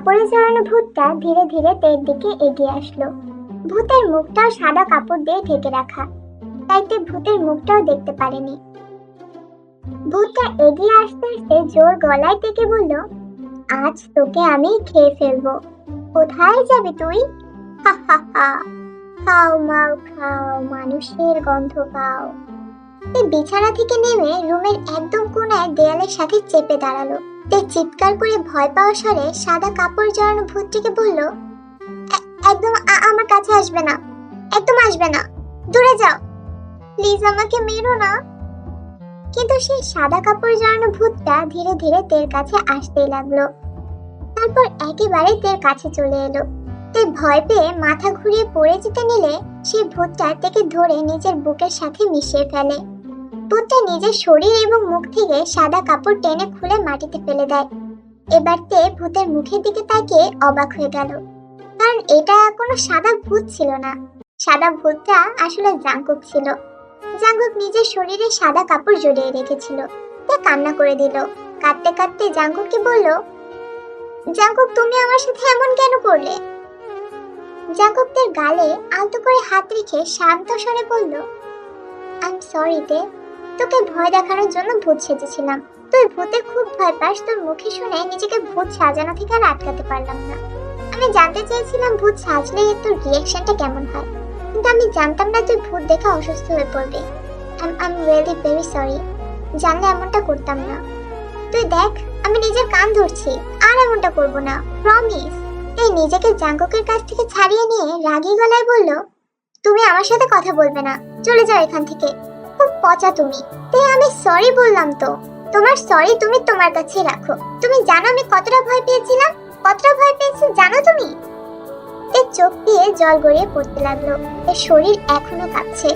কাপড়ে জড়ানো ভূতটা ধীরে ধীরে তের দিকে এগিয়ে আসলো। ভূতের মুখটাও সাদা কাপড় দিয়ে ঢেকে রাখা। তাই তে ভূতের মুখটাও দেখতে পারেনি। ভূতটা এগিয়ে আসতে আসতে জোর গলায় থেকে বলল, আজ তোকে আমি খেয়ে ফেলব। কোথায় যাবি তুই? হা হা হা। খাও, মাও, খাও, মানুষের গন্ধ পাও। বিছানা থেকে নেমে রুমের একদম কোনায় দেয়ালের সাথে চেপে দাঁড়াল। তে চিৎকার করে ভয় পাওয়া স্বরে সাদা কাপড় জড়ানো ভূতটিকে বলল একদম আমার কাছে আসবে না। একদম আসবে না। দূরে যাও। প্লিজ আমাকে মেরো না। কিন্তু সেই সাদা কাপড় জড়ানো ভূতটা ধীরে ধীরে তের কাছে আসতেই লাগল। তারপর একেবারে তের কাছে চলে এলো। তে ভয় পেয়ে মাথা ঘুরিয়ে পড়ে যেতে নিলে সেই ভূতটা তেকে ধরে নিজের বুকের সাথে মিশিয়ে ফেলে। ভূতটা নিজের শরীর এবং মুখ থেকে সাদা কাপড় টেনে খুলে মাটিতে ফেলে দেয়। এবার তে ভূতের মুখের দিকে তাকিয়ে অবাক হয়ে গেল। কারণ এটা কোনো সাদা ভূত ছিল না। সাদা ভূতটা আসলে জাঙ্কুক ছিল। জাঙ্কুক নিজের শরীরে সাদা কাপড় জড়িয়ে রেখেছিল। তে কান্না করে দিল। কাঁদতে কাঁদতে জাঙ্কুককে বলল জাঙ্কুক তুমি আমার সাথে এমন কেন করলে? জাঙ্কুকদের গালে আলতো করে হাত রেখে শান্ত স্বরে বলল আই এম সরি তে তোকে ভয় দেখানোর জন্য ভূত সেজেছিলাম। তুই ভূতে খুব ভয় পাস, তোর মুখে শুনে নিজেকে ভূত সাজানো থেকে আর আটকাতে পারলাম না। আমি জানতে চেয়েছিলাম ভূত সাজলে তোর রিয়াকশনটা কেমন হয়। কিন্তু আমি জানতাম না তুই ভূত দেখে অসুস্থ হয়ে পড়বি। I am really very sorry জানলে এমনটা করতাম না। তুই দেখ, আমি নিজের কান ধরছি, আর এমনটা করব না প্রমিস এই নিজেকে জাঙ্গকের কাছ থেকে ছাড়িয়ে নিয়ে রাগী গলায় বলল, তুমি আমার সাথে কথা বলবে না, চলে যাও এখান থেকে। খুব পচা তুমি। তাই আমি সরি বললাম তো। তোমার সরি তুমি তোমার কাছে রাখো। তুমি জানো আমি কতটা ভয় পেয়েছিলাম? কতটা ভয় পেয়েছি জানো তুমি? এর চোখ দিয়ে জল গড়িয়ে পড়তে লাগল। এর শরীর এখনও কাঁপছে।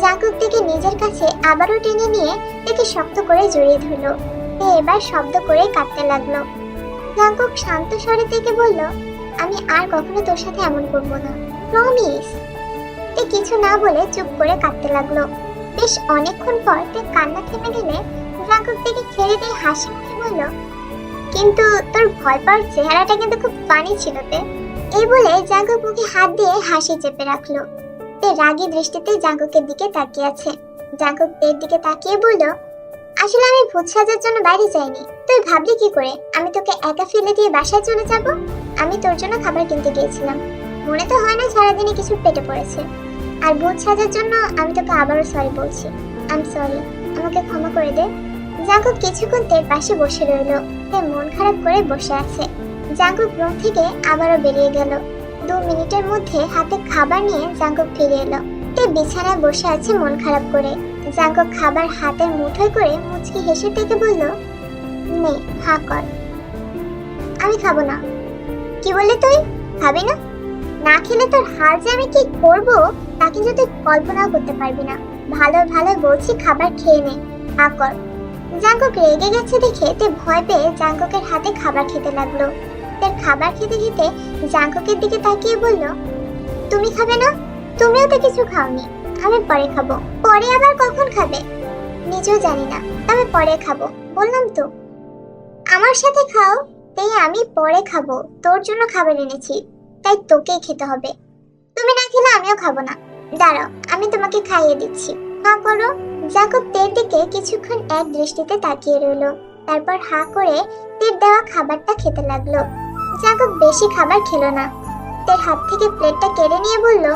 জাঙ্কুক থেকে নিজের কাছে আবারও টেনে নিয়ে একে শক্ত করে জড়িয়ে ধরলো। এ এবার শব্দ করে কাঁদতে লাগল। জাঙ্কুক শান্ত স্বরে থেকে বলল, আমি আর কখনো তোর সাথে এমন করব না। প্রমিস তে কিছু না বলে চুপ করে কাঁদতে লাগল। বেশ অনেকক্ষণ পর তে কান্না থেমে গেলে জাঙ্কুক থেকে ছেড়ে দিয়ে হাসি মুখে বলল, কিন্তু তোর ভয় পাওয়ার চেহারাটা কিন্তু খুব ফানি ছিল তে। এই বলে জাঙ্কুক মুখে হাত দিয়ে হাসি চেপে রাখল। তে রাগী দৃষ্টিতে জাঙ্কুকের দিকে তাকিয়ে আছে। জাঙ্কুক তের দিকে তাকিয়ে বলল, আসলে আমি ভূত সাজার জন্য বাইরে যাইনি। তুই ভাবলি কি করে? আমি তোকে একা ফেলে দিয়ে বাসায় চলে যাব? আমি তোর জন্য খাবার কিনতে গিয়েছিলাম। মনে তো হয় না সারাদিনে কিছু পেটে পড়েছে। আর ভূত সাজার জন্য আমি তোকে আবারও সরি বলছি। আই সরি আমাকে ক্ষমা করে দে। জাঙ্কুক কিছুক্ষণ তের পাশে বসে রইল। তে মন খারাপ করে বসে আছে। জাঙ্কুক রুম থেকে আবারও বেরিয়ে গেল। দু মিনিটের মধ্যে হাতে খাবার নিয়ে জাঙ্কুক ফিরে এলো। তে বিছানায় বসে আছে মন খারাপ করে। জাঙ্কুক খাবার হাতের মুঠোয় করে মুচকি হেসে থেকে বলল, নে, হা কর। আমি খাব না। কি বললি তুই? খাবি না? না খেলে তোর হাল যে আমি কি করব? তা কিন্তু তুই কল্পনাও করতে পারবি না, ভালো ভালো বলছি খাবার খেয়ে নে আকর কর। জাঙ্কুক রেগে গেছে দেখে তে ভয় পেয়ে জাঙ্কুকের হাতে খাবার খেতে লাগল। তার খাবার খেতে খেতে জাঙ্কুকের দিকে তাকিয়ে বলল, তুমি খাবে না? তুমিও তো কিছু খাওনি, আমি পরে খাব। পরে আবার কখন খাবে? নিজেও জানি না, তবে পরে খাব। বললাম তো। আমার সাথে খাও, তাই আমি পরে খাব, তোর জন্য খাবার এনেছি, তাই তোকেই খেতে হবে। তুমি না খেলে আমিও খাব না। দাঁড়াও, আমি তোমাকে খাইয়ে দিচ্ছি। হা করো। জাকব তের দিকে কিছুক্ষণ এক দৃষ্টিতে তাকিয়ে রইল। তারপর হা করে তের দেওয়া খাবারটা খেতে লাগল। জাকব বেশি খাবার খেলো না। তের হাত থেকে প্লেটটা কেড়ে নিয়ে বলল,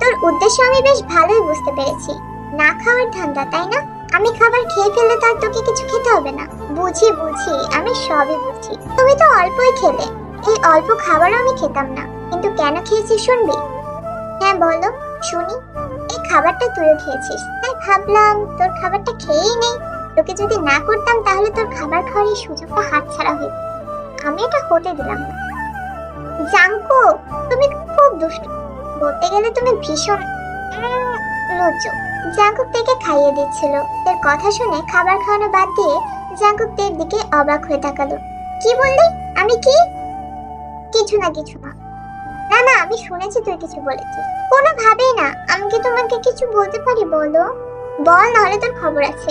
তোর উদ্দেশ্য আমি বেশ ভালোই বুঝতে পেরেছি। না খাওয়ার ধান্দা, তাই না? আমি খাবার খেয়ে ফেললে তার তোকে কিছু খেতে হবে না। বুঝি বুঝি, আমি সবই বুঝি তুমি তো অল্পই খেলে। এই অল্প খাবারও আমি খেতাম না। কিন্তু কেন খেয়েছি শুনবি? হ্যাঁ বলো, শুনি। এই খাবারটা তুইও খেয়েছিস। তাই ভাবলাম, তোর খাবারটা খেয়েই নেই। তোকে যদি না করতাম, তাহলে তোর খাবার খাওয়ার এই সুযোগটা হাতছাড়া হয়ে। আমি এটা হতে দিলাম জাঙ্কু, তুমি খুব দুষ্ট। বলতে গেলে তুমি ভীষণ লজ্জু। জাঙ্কুক তেকে খাইয়ে দিচ্ছিল। এর কথা শুনে খাবার খাওয়ানো বাদ দিয়ে জাঙ্কুক তের দিকে অবাক হয়ে তাকালো। কি বললি? আমি কি? কিছু না কিছু না। আমি শুনেছি তুই কিছু বলেছিস। কোনোভাবেই না, আমি কি তোমাকে কিছু বলতে পারি বলো? বল, নাহলে তোর খবর আছে।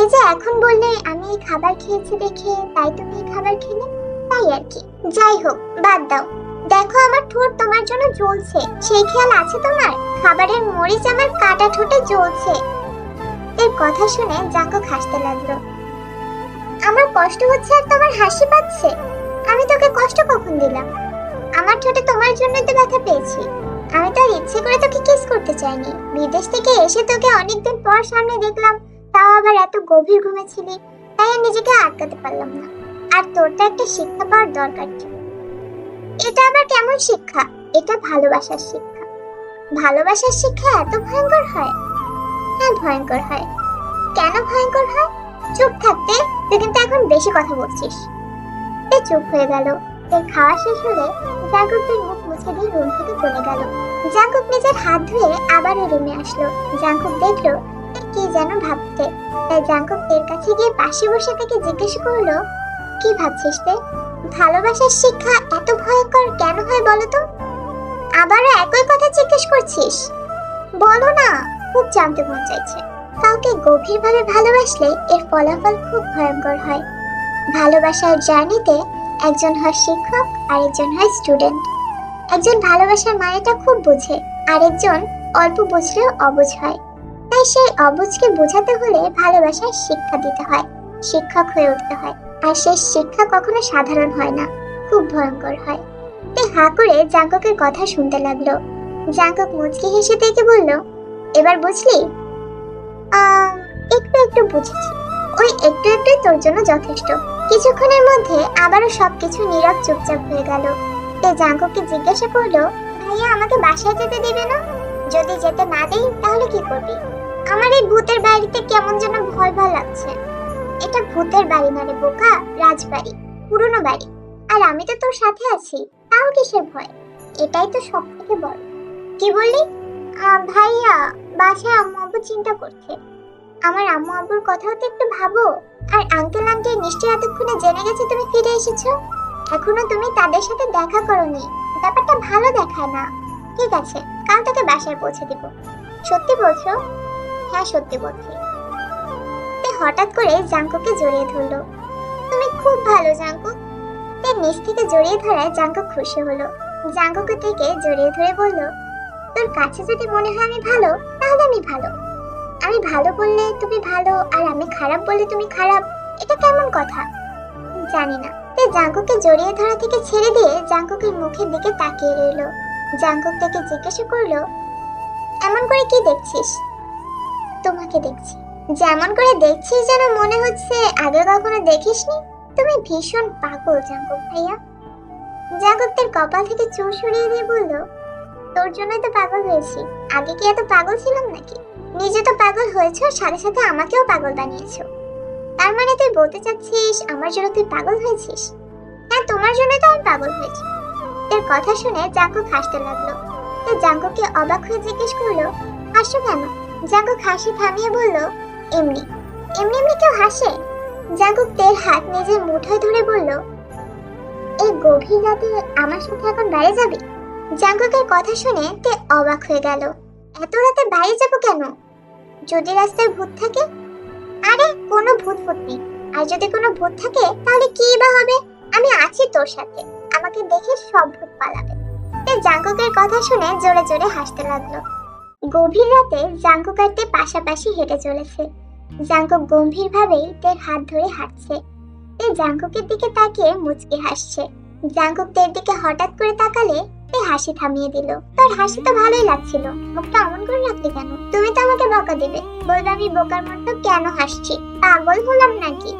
এই যে এখন বললে আমি এই খাবার খেয়েছি দেখে, তাই তুমি এই খাবার খেলে? তাই আর কি। যাই হোক, বাদ দাও। দেখো আমার ঠোঁট তোমার জন্য জ্বলছে। সেই খেয়াল আছে তোমার? খাবারের মরিচ আমার কাটা ঠোঁটে জ্বলছে। এর কথা শুনে জাঙ্কুক হাসতে লাগল। আমার কষ্ট হচ্ছে আর তোমার হাসি পাচ্ছে? আমি তোকে কষ্ট কখন দিলাম? আমার ঠোঁটে তোমার জন্য তো ব্যথা পেয়েছি। আমি তো ইচ্ছে করে তোকে কিস করতে চাইনি। বিদেশ থেকে এসে তোকে অনেকদিন পর সামনে দেখলাম, তাও আবার এত গভীর ঘুমেছিলি তাই আর নিজেকে আটকাতে পারলাম না। আর তোর তো একটা শিক্ষা পাওয়ার দরকার ছিল এটা আবার কেমন শিক্ষা? এটা ভালোবাসার শিক্ষা। ভালোবাসার শিক্ষা এত ভয়ঙ্কর হয়? হ্যাঁ ভয়ঙ্কর হয়। কেন ভয়ঙ্কর হয়? চুপ থাকতে, তুই কিন্তু এখন বেশি কথা বলছিস। চুপ হয়ে গেল। এর খাওয়া শেষ হলে জাঙ্কুকের মুখ মুছে দিয়ে রুম থেকে চলে গেল। জাঙ্কুক নিজের হাত ধুয়ে আবারও রুমে আসলো। জাঙ্কুক দেখল কি যেন ভাবতে তাই জাঙ্কুক এর কাছে গিয়ে পাশে বসে তাকে জিজ্ঞেস করল, কি ভাবছিস তে ভালোবাসার শিক্ষা এত ভয়ঙ্কর কেন হয় বলো তো? আবারও একই কথা জিজ্ঞেস করছিস? বলো না, খুব জানতে মন চাইছে। কাউকে গভীরভাবে ভালোবাসলে এর ফলাফল খুব ভয়ঙ্কর হয়। ভালোবাসার জার্নিতে একজন হয় শিক্ষক, আরেকজন হয় স্টুডেন্ট একজন ভালোবাসার মানেটা খুব বোঝে, আরেকজন অল্প বুঝলেও অবুঝ হয়। তাই সেই অবুঝকে বোঝাতে হলে ভালোবাসার শিক্ষা দিতে হয়, শিক্ষক হয়ে উঠতে হয়। আর সেই শিক্ষা কখনো সাধারণ হয় না, খুব ভয়ঙ্কর হয়। তে হা করে জাঙ্ককের কথা শুনতে লাগল। জাঙ্কক মুচকি হেসে থেকে বলল, এবার বুঝলি? একটু একটু বুঝেছি। ওই একটু একটুই তোর জন্য যথেষ্ট। কিছুক্ষণের মধ্যে আবারও সবকিছু নীরব চুপচাপ হয়ে গেল। তে জাঙ্কুকে জিজ্ঞাসা করল, ভাইয়া, আমাকে বাসায় যেতে দেবে না? যদি যেতে না দেই, তাহলে কি করবি? আমার এই ভূতের বাড়িতে কেমন যেন ভয় ভয় লাগছে। এটা ভূতের বাড়ি না রে বোকা, রাজবাড়ি, পুরনো বাড়ি। আর আমি তো তোর সাথে আছি, তাও কিসের ভয়? এটাই তো সব থেকে বড়। কি বললি? ভাইয়া, বাসায় আম্মু চিন্তা করছে। আমার আম্মু আব্বুর কথাও তো একটু ভাবো। আর আঙ্কেল আন্টি নিশ্চয়ই এতক্ষণে জেনে গেছে তুমি ফিরে এসেছ। এখনও তুমি তাদের সাথে দেখা করনি। ব্যাপারটা ভালো দেখায় না। ঠিক আছে, কাল তোকে বাসায় পৌঁছে দিব। সত্যি বলছো? হ্যাঁ সত্যি বলছি। হঠাৎ করে জাঙ্কুকে জড়িয়ে ধরলো। তুমি খুব ভালো, জাঙ্কু। তে নিচ থেকে জড়িয়ে ধরায় জাঙ্কু খুশি হলো। জাঙ্কুকে থেকে জড়িয়ে ধরে বলল, তোর কাছে যদি মনে হয় আমি ভালো, তাহলে আমি ভালো। আমি ভালো বললে তুমি ভালো, আর আমি খারাপ বললে তুমি খারাপ, এটা কেমন কথা? জানি না। তে জাঙ্কুকে জড়িয়ে ধরা থেকে ছেড়ে দিয়ে জাঙ্কুকের মুখের দিকে তাকিয়ে রইল। জাঙ্কুক তাকে জিজ্ঞাসা করল, এমন করে কি দেখছিস? তোমাকে দেখছি। যেমন করে দেখছিস যেন মনে হচ্ছে আগে কখনো দেখিসনি, তুমি ভীষণ পাগল জাঙ্কুক ভাইয়া। জাঙ্কুক তার কপাল থেকে চুল সরিয়ে দিয়ে বলল, তোর জন্যই তো পাগল হয়েছি। আগে কি এত পাগল ছিলাম নাকি? নিজে তো পাগল হয়েছ, সাথে সাথে আমাকেও পাগল বানিয়েছো। তার মানে তুই বলতে চাচ্ছিস আমার জন্য তুই পাগল হয়েছিস? হ্যাঁ তোমার জন্য তো আমি পাগল হয়েছি। এর কথা শুনে জাঙ্কুক হাসতে লাগল। তো জাঙ্কুকে অবাক হয়ে জিজ্ঞেস করল, হাসছো কেন? জাঙ্কুক হাসি থামিয়ে বলল, এমনি। এমনি এমনি কেউ হাসে? জাঙ্কুক তের হাত নিজের মুঠোয় ধরে বলল, এই গভীর রাতে আমার সাথে এখন বাইরে যাবি? জাঙ্কুকের কথা শুনে তে অবাক হয়ে গেল, এত রাতে বাইরে যাব কেন? যদি রাস্তায় ভূত থাকে? আরে, কোনো ভূত ভূত নেই। আর যদি কোনো ভূত থাকে, তাহলে কি বা হবে? আমি আছি তোর সাথে। আমাকে দেখে সব ভূত পালাবে। জাঙ্কুকের কথা শুনে জোরে জোরে হাসতে লাগল। গভীর রাতে জাঙ্কুক আর পাশাপাশি হেঁটে চলেছে। জাঙ্কুক গম্ভীরভাবেই তের হাত ধরে হাঁটছে। তে জাঙ্কুকের দিকে তাকিয়ে মুচকি হাসছে। জাঙ্কুক তের দিকে হঠাৎ করে তাকালে তে হাসি থামিয়ে দিল। তোর হাসি তো ভালোই লাগছিল। মুখটা অমন করে রাখলি কেন? তুমি তো আমাকে বকা দিবে। বলবে আমি বোকার মতো কেন হাসছি? পাগল হলাম নাকি?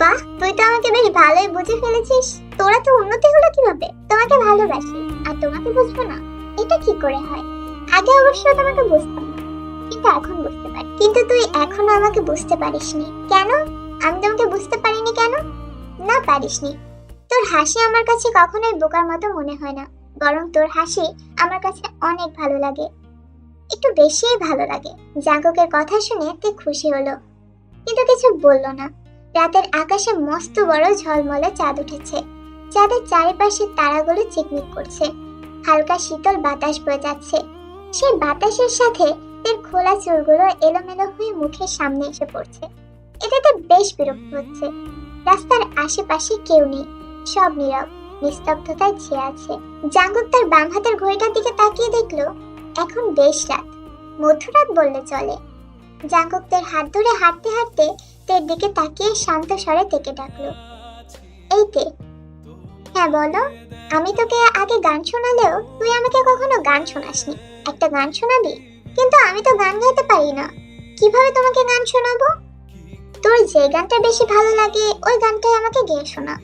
বাহ, তুই তো আমাকে বেশ ভালোই বুঝে ফেলেছিস। তোরা তো উন্নতি হলো কীভাবে? তোমাকে ভালোবাসি, আর তোমাকে বুঝব না। এটা কি করে হয়? আগে অবশ্য তোমাকে বুঝতাম কিন্তু এখন বুঝতে পারি। কিন্তু তুই এখনও আমাকে বুঝতে পারিসনি। কেন? আমি তোমাকে বুঝতে পারিনি কেন? না পারিসনি। তোর হাসি আমার কাছে কখনোই বোকার মতো মনে হয় না। বরং তোর হাসি আমার কাছে অনেক ভালো লাগে। একটু বেশিই ভালো লাগে। জাগকের কথা শুনে তে খুশি হলো। কিন্তু কিছু বলল না। রাতের আকাশে মস্ত বড় ঝলমলে চাঁদ উঠেছে। চাঁদের চারিপাশে তারাগুলো চিকমিক করছে। হালকা শীতল বাতাস বয়ে যাচ্ছে। সেই বাতাসের সাথে এর খোলা চুলগুলো এলোমেলো হয়ে মুখের সামনে এসে পড়ছে। এটাতে বেশ বিরক্ত হচ্ছে। রাস্তার আশেপাশে কেউ নেই। সব নীরব, নিস্তব্ধতায় ছেয়ে আছে। জাঙ্গুক তার বাম হাতের ঘড়িটার দিকে তাকিয়ে দেখল, এখন বেশ রাত। মধ্যরাত বললে চলে। জাঙ্গুক তার হাত ধরে হাঁটতে হাঁটতে তের দিকে তাকিয়ে শান্ত স্বরে থেকে ডাকলো, এই তে হ্যাঁ বলো। আমি তোকে আগে গান শোনালেও তুই আমাকে কখনো গান শোনাসনি। একটা গান শোনাবি? কিন্তু আমি তো গান গাইতে পারি না। কীভাবে তোমাকে গান শোনাবো? তোর যে গানটা বেশি ভালো লাগে, ওই গানটাই আমাকে গেয়ে শোনা।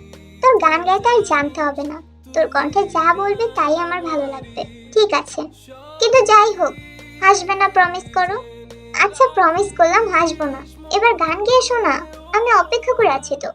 তোর গান গাইতে আর জানতে হবে না। তোর কণ্ঠে যা বলবে তাই আমার ভালো লাগবে। ঠিক আছে। কিন্তু যাই হোক, হাসবে না প্রমিস করো। আচ্ছা প্রমিস করলাম হাসবো না। এবার গান গিয়ে শোনা, আমি অপেক্ষা করে আছি তো।